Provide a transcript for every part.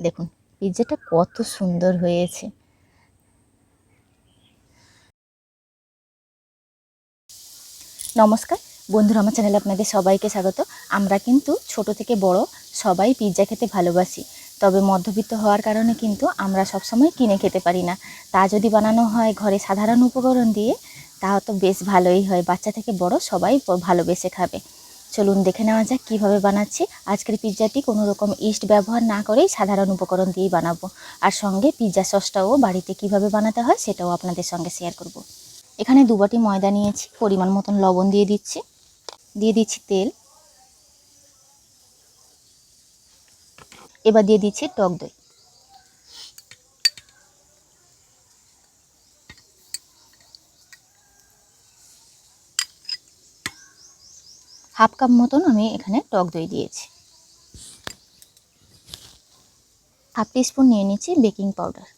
দেখুন পিৎজাটা কত সুন্দর হয়েছে। নমস্কার, বন্ধুরা, আমার চ্যানেলে আপনাদের সবাইকে স্বাগত। আমরা কিন্তু ছোট থেকে বড় সবাই পিৎজা খেতে ভালোবাসি। তবে মধ্যবিত্ত হওয়ার কারণে কিন্তু আমরা সবসময় কিনে খেতে পারি না। তা যদি বানানো হয় ঘরে সাধারণ উপকরণ দিয়ে তা তো বেশ ভালোই হয়। বাচ্চা থেকে বড় সবাই ভালোবেসে খাবে। চলুন দেখে নেওয়া যাক কীভাবে বানাচ্ছি। আজকের পিৎজাটি কোনো রকম ইস্ট ব্যবহার না করেই সাধারণ উপকরণ দিয়েই বানাবো। আর সঙ্গে পিৎজা সসটাও বাড়িতে কীভাবে বানাতে হয় সেটাও আপনাদের সঙ্গে শেয়ার করব। এখানে দু বাটি ময়দা নিয়েছি, পরিমাণ মতন লবণ দিয়ে দিচ্ছি। দিয়ে দিচ্ছি তেল। এবার দিয়ে দিচ্ছি টক দই। হাফ কাপ মতন আমি এখানে টক দই দিয়েছি। হাফ স্পুন নিয়ে নিচ্ছি বেকিং পাউডার।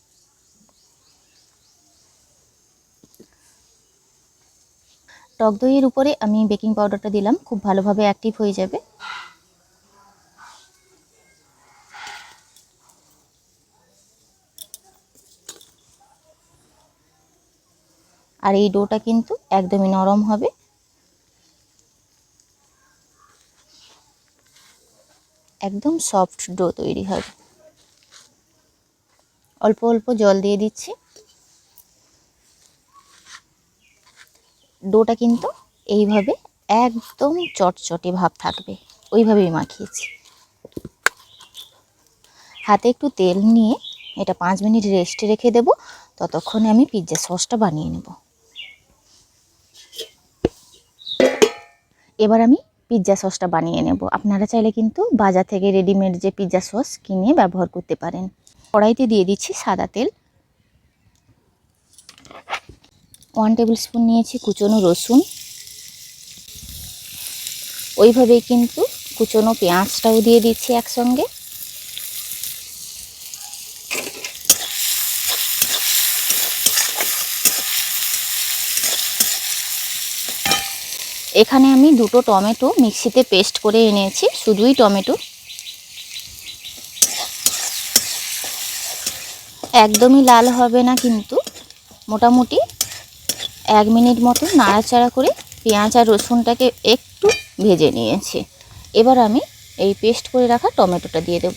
টক দইয়ের উপরে আমি বেকিং পাউডারটা দিলাম, খুব ভালোভাবে অ্যাক্টিভ হয়ে যাবে। আর এই ডোটা কিন্তু একদমই নরম হবে। একদম সফট ডো তৈরি হবে। অল্প অল্প জল দিয়ে দিচ্ছি। ডোটা কিন্তু এইভাবে একদম চটচটে ভাব থাকবে। ওইভাবেই মাখিয়েছি। হাতে একটু তেল নিয়ে এটা পাঁচ মিনিট রেস্টে রেখে দেব। ততক্ষণে আমি পিৎজা সসটা বানিয়ে নেব। এবার আমি পিৎজা সসটা বানিয়ে নেব। আপনারা চাইলে কিন্তু বাজার থেকে রেডিমেড যে পিৎজা সস কিনে ব্যবহার করতে পারেন। কড়াইতে দিয়ে দিচ্ছি সাদা তেল। ওয়ান টেবিল স্পুন নিয়েছি কুচনো রসুন। ওইভাবেই কিন্তু কুচনো পেঁয়াজটাও দিয়ে দিচ্ছি একসঙ্গে। এখানে আমি দুটো টমেটো মিক্সিতে পেস্ট করে এনেছি, শুধুই টমেটো। একদমই লাল হবে না কিন্তু, মোটামুটি এক মিনিট মতো নাড়াচাড়া করে পেঁয়াজ আর রসুনটাকে একটু ভেজে নিয়েছি। এবার আমি এই পেস্ট করে রাখা টমেটোটা দিয়ে দেব।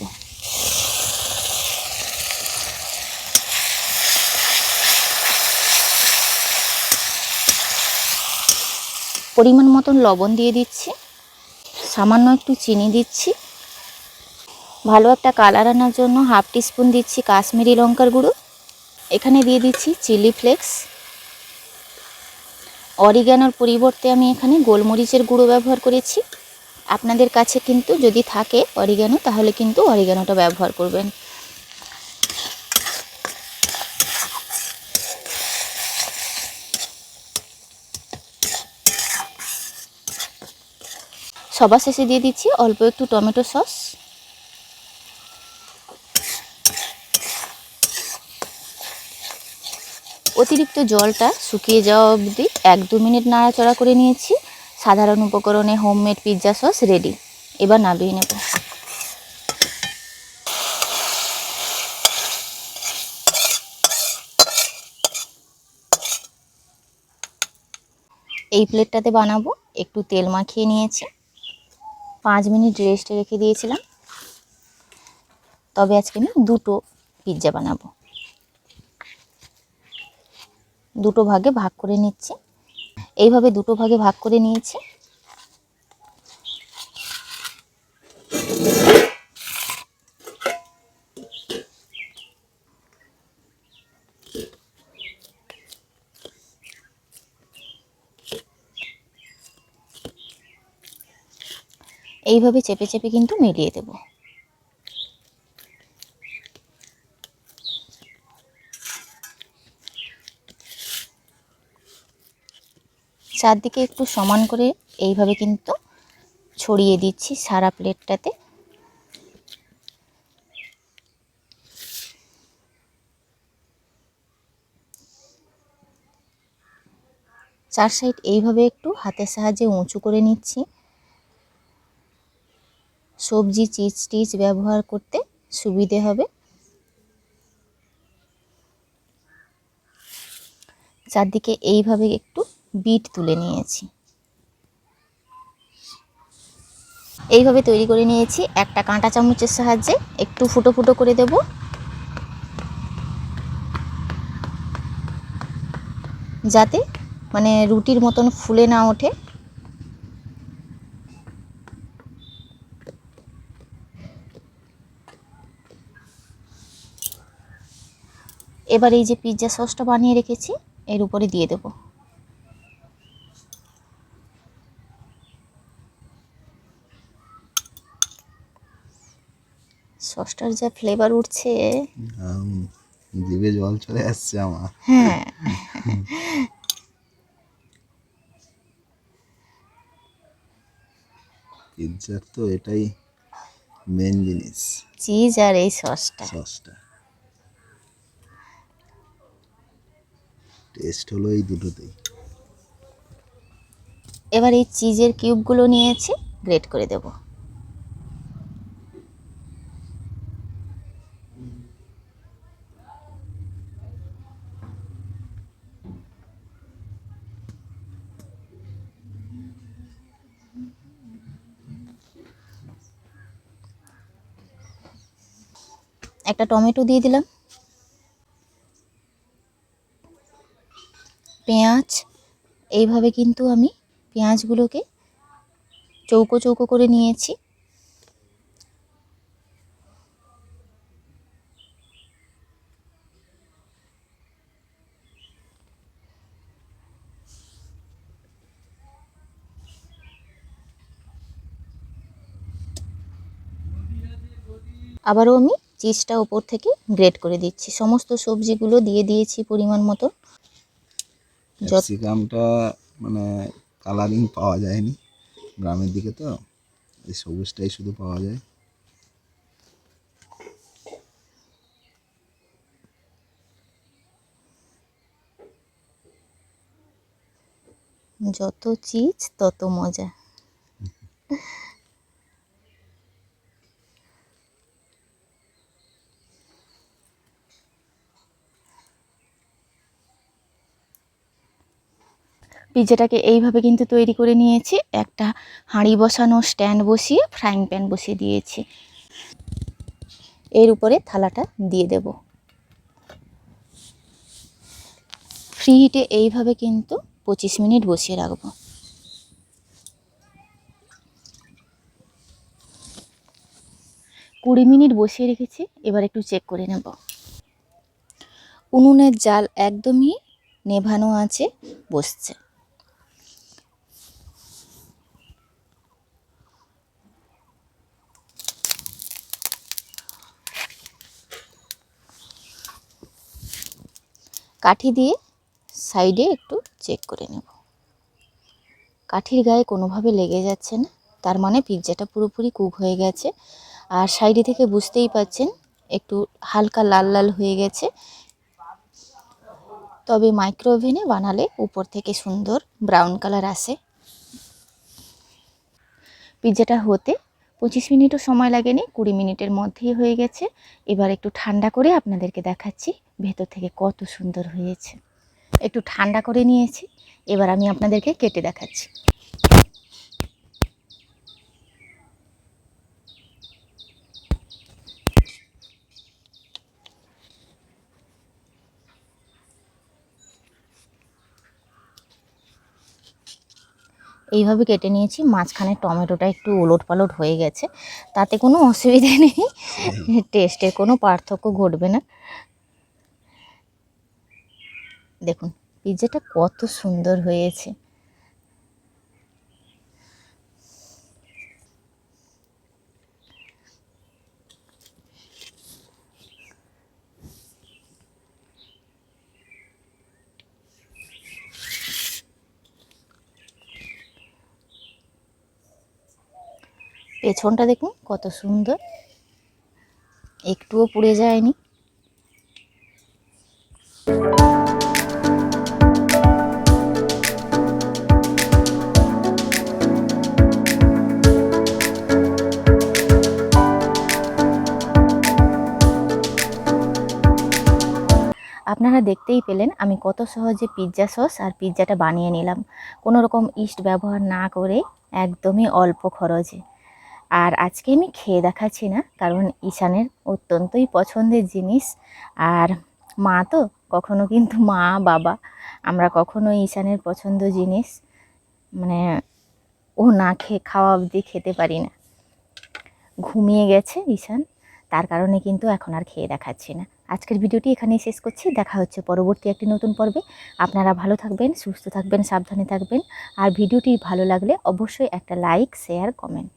পরিমাণ মতন লবণ দিয়ে দিচ্ছি, সামান্য একটু চিনি দিচ্ছি। ভালো একটা কালার আনার জন্য হাফ টিস্পুন দিচ্ছি কাশ্মীরি লঙ্কার গুঁড়ো। এখানে দিয়ে দিচ্ছি চিলি ফ্লেক্স অরিগ্যানোর পরিবর্তে আমি এখানে গোলমরিচের গুঁড়ো ব্যবহার করেছি। আপনাদের কাছে কিন্তু যদি থাকে অরিগ্যানো তাহলে কিন্তু অরিগ্যানোটা ব্যবহার করবেন। সবার শেষে দিয়ে দিচ্ছি অল্প একটু টমেটো সস। অতিরিক্ত জলটা শুকিয়ে যাওয়া অবধি এক দু মিনিট নাড়াচড়া করে নিয়েছি। সাধারণ উপকরণে হোমমেড পিৎজা সস রেডি এবার নামিয়ে নেব। এই প্লেটটাতে বানাবো। একটু তেল মাখিয়ে নিয়েছি। পাঁচ মিনিট রেস্টে রেখে দিয়েছিলাম। তবে আজকে আমি দুটো পিৎজা বানাবো। দুটো ভাগে ভাগ করে নিচ্ছি। এইভাবে দুটো ভাগে ভাগ করে নিয়েছি। এইভাবে চেপে চেপে কিন্তু মিলিয়ে দেবো। চারদিকে একটু সমান করে এইভাবে কিন্তু ছড়িয়ে দিচ্ছি সারা প্লেটটাতে। চার সাইড এইভাবে একটু হাতের সাহায্যে উঁচু করে নিচ্ছি। সবজি চিজ টিজ ব্যবহার করতে সুবিধে হবে। চারদিকে এইভাবে একটু বিট তুলে নিয়েছি। এইভাবে তৈরি করে নিয়েছি। একটা কাঁটা চামচের সাহায্যে একটু ফুটো ফুটো করে দেব। যাতে মানে রুটির মতন ফুলে না ওঠে। এবার এই যে পিৎজা সসটা বানিয়ে রেখেছি এর উপরে দিয়ে দেব। সসটার যা ফ্লেভার উঠছে। জিভে জল চলে আসছে আমার। হ্যাঁ। পিৎজার তো এটাই মেন জিনিস। চিজ আর এই সসটা সসটা টেস্ট হলো এই দুটোতেই। এবার এই চিজের কিউবগুলো নিয়েছি, গ্রেট করে দেব। একটা টমেটো দিয়ে দিলাম। পেঁয়াজ। এইভাবে কিন্তু আমি পেঁয়াজগুলোকে চৌকো চৌকো করে নিয়েছি। আবারও আমি চিজটা ওপর থেকে গ্রেট করে দিচ্ছি। সমস্ত সবজিগুলো দিয়ে দিয়েছি পরিমাণ মতো। ক্যাপসিকামটা মানে কালারিং পাওয়া যায়নি গ্রামের দিকে তো এই সবুজটাই শুধু পাওয়া যায়। যত চিজ তত মজা। পিৎজাটাকে এইভাবে কিন্তু তৈরি করে নিয়েছি। একটা হাঁড়ি বসানো স্ট্যান্ড বসিয়ে, ফ্রাইং প্যান বসিয়ে দিয়েছি। এর উপরে থালাটা দিয়ে দেব। ফ্রি হিটে এইভাবে কিন্তু পঁচিশ মিনিট বসিয়ে রাখব। কুড়ি মিনিট বসিয়ে রেখেছি, এবার একটু চেক করে নেব। উনুনের জাল একদমই নেভানো আছে, বসছে। কাঠি দিয়ে সাইডে একটু চেক করে নেব। কাঠির গায়ে কোনোভাবে লেগে যাচ্ছে না, তার মানে পিৎজাটা পুরোপুরি কুক হয়ে গেছে। আর সাইডে থেকে বুঝতেই পাচ্ছেন, একটু হালকা লাল লাল হয়ে গেছে। তবে মাইক্রো ওভেনে বানালে উপর থেকে সুন্দর ব্রাউন কালার আসে। পিৎজাটা হতে পঁচিশ মিনিটও সময় লাগেনি, কুড়ি মিনিটের মধ্যেই হয়ে গেছে। এবার একটু ঠান্ডা করে আপনাদেরকে দেখাচ্ছি। ভেতর থেকে কত সুন্দর হয়েছে। একটু ঠান্ডা করে নিয়েছি এবার আমি আপনাদেরকে কেটে দেখাচ্ছি। এইভাবে কেটে নিয়েছি মাঝখানে টমেটোটা একটু ওলট পালট হয়ে গেছে। তাতে কোনো অসুবিধে নেই টেস্টের কোনো পার্থক্য ঘটবে না। দেখুন পিৎজাটা কত সুন্দর হয়েছে। পেছনটা দেখুন কত সুন্দর। একটুও পুড়ে যায়নি। দেখতেই পেলেন আমি কত সহজে পিৎজা সস আর পিৎজাটা বানিয়ে নিলাম। কোনো রকম ইস্ট ব্যবহার না করে একদমই অল্প খরচে। আর আজকে আমি খেয়ে দেখাচ্ছি না, কারণ ঈশানের অত্যন্তই পছন্দের জিনিস। আর মা তো কখনো কিন্তু মা, বাবা, আমরা কখনো ঈশানের পছন্দ জিনিস মানে ও না খেয়ে খাওয়া অবধি খেতে পারি না। ঘুমিয়ে গেছে ঈশান, তার কারণে কিন্তু এখন আর খেয়ে দেখাচ্ছি না। আজকের ভিডিওটি এখানেই শেষ করছি। দেখা হচ্ছে পরবর্তী একটি নতুন পর্বে। আপনারা ভালো থাকবেন, সুস্থ থাকবেন, সাবধানে থাকবেন। আর ভিডিওটি ভালো লাগলে অবশ্যই একটা লাইক, শেয়ার, কমেন্ট।